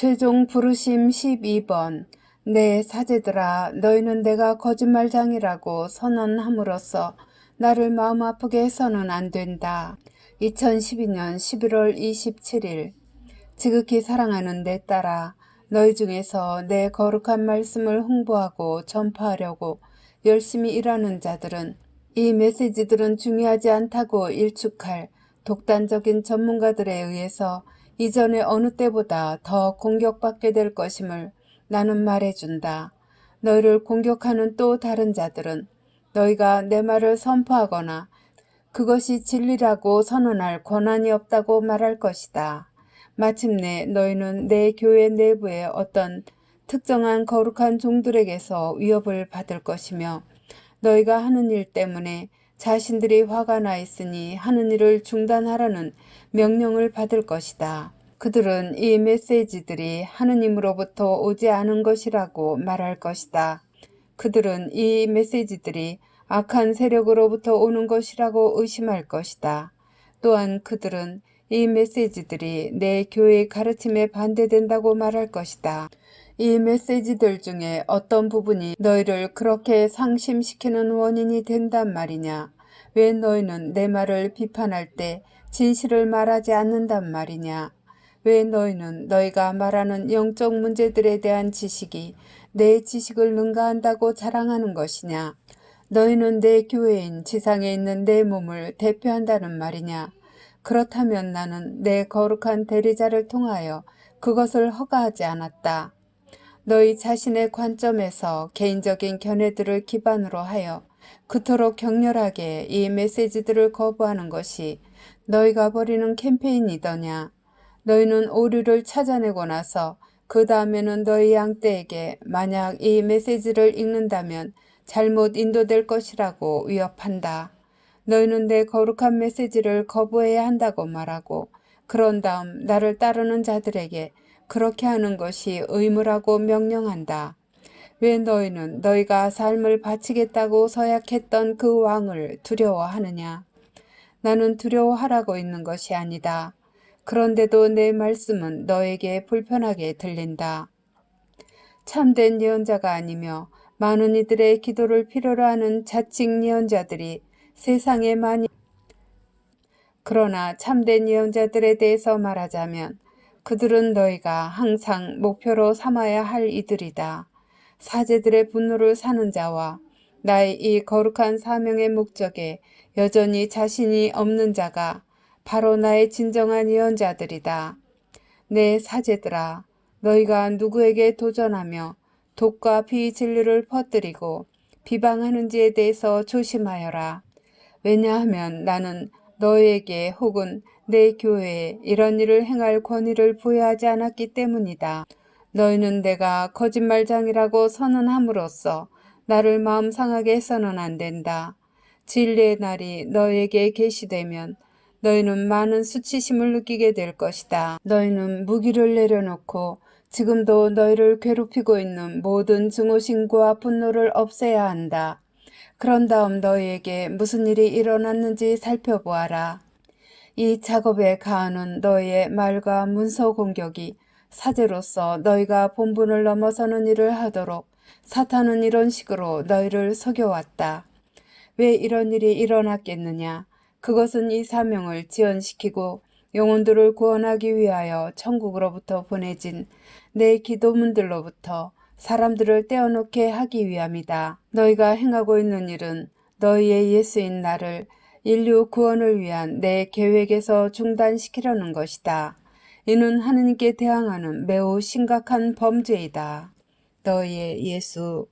최종 부르심 12번 내 사제들아 너희는 내가 거짓말장이라고 선언함으로써 나를 마음 아프게 해서는 안 된다. 2012년 11월 27일 지극히 사랑하는 내 딸아 너희 중에서 내 거룩한 말씀을 홍보하고 전파하려고 열심히 일하는 자들은 이 메시지들은 중요하지 않다고 일축할 독단적인 전문가들에 의해서 이전의 어느 때보다 더 공격받게 될 것임을 나는 말해준다. 너희를 공격하는 또 다른 자들은 너희가 내 말을 선포하거나 그것이 진리라고 선언할 권한이 없다고 말할 것이다. 마침내 너희는 내 교회 내부의 어떤 특정한 거룩한 종들에게서 위협을 받을 것이며 너희가 하는 일 때문에 자신들이 화가 나 있으니 하는 일을 중단하라는 명령을 받을 것이다. 그들은 이 메시지들이 하느님으로부터 오지 않은 것이라고 말할 것이다. 그들은 이 메시지들이 악한 세력으로부터 오는 것이라고 의심할 것이다. 또한 그들은 이 메시지들이 내 교회의 가르침에 반대된다고 말할 것이다. 이 메시지들 중에 어떤 부분이 너희를 그렇게 상심시키는 원인이 된단 말이냐? 왜 너희는 내 말을 비판할 때 진실을 말하지 않는단 말이냐? 왜 너희는 너희가 말하는 영적 문제들에 대한 지식이 내 지식을 능가한다고 자랑하는 것이냐? 너희는 내 교회인 지상에 있는 내 몸을 대표한다는 말이냐? 그렇다면 나는 내 거룩한 대리자를 통하여 그것을 허가하지 않았다. 너희 자신의 관점에서 개인적인 견해들을 기반으로 하여 그토록 격렬하게 이 메시지들을 거부하는 것이 너희가 벌이는 캠페인이더냐. 너희는 오류를 찾아내고 나서 그 다음에는 너희 양떼에게 만약 이 메시지를 읽는다면 잘못 인도될 것이라고 위협한다. 너희는 내 거룩한 메시지를 거부해야 한다고 말하고 그런 다음 나를 따르는 자들에게 그렇게 하는 것이 의무라고 명령한다. 왜 너희는 너희가 삶을 바치겠다고 서약했던 그 왕을 두려워하느냐? 나는 두려워하라고 있는 것이 아니다. 그런데도 내 말씀은 너에게 불편하게 들린다. 참된 예언자가 아니며 많은 이들의 기도를 필요로 하는 자칭 예언자들이 세상에 많이 그러나 참된 예언자들에 대해서 말하자면 그들은 너희가 항상 목표로 삼아야 할 이들이다. 사제들의 분노를 사는 자와 나의 이 거룩한 사명의 목적에 여전히 자신이 없는 자가 바로 나의 진정한 예언자들이다. 내 사제들아, 너희가 누구에게 도전하며 독과 비진리를 퍼뜨리고 비방하는지에 대해서 조심하여라. 왜냐하면 나는 너에게 혹은 내 교회에 이런 일을 행할 권위를 부여하지 않았기 때문이다. 너희는 내가 거짓말장이라고 선언함으로써 나를 마음 상하게 해서는 안 된다. 진리의 날이 너에게 계시되면 너희는 많은 수치심을 느끼게 될 것이다. 너희는 무기를 내려놓고 지금도 너희를 괴롭히고 있는 모든 증오심과 분노를 없애야 한다. 그런 다음 너희에게 무슨 일이 일어났는지 살펴보아라. 이 작업에 가하는 너희의 말과 문서 공격이 사제로서 너희가 본분을 넘어서는 일을 하도록 사탄은 이런 식으로 너희를 속여왔다. 왜 이런 일이 일어났겠느냐? 그것은 이 사명을 지연시키고 영혼들을 구원하기 위하여 천국으로부터 보내진 내 기도문들로부터 사람들을 떼어놓게 하기 위함이다. 너희가 행하고 있는 일은 너희의 예수인 나를 인류 구원을 위한 내 계획에서 중단시키려는 것이다. 이는 하느님께 대항하는 매우 심각한 범죄이다. 너희의 예수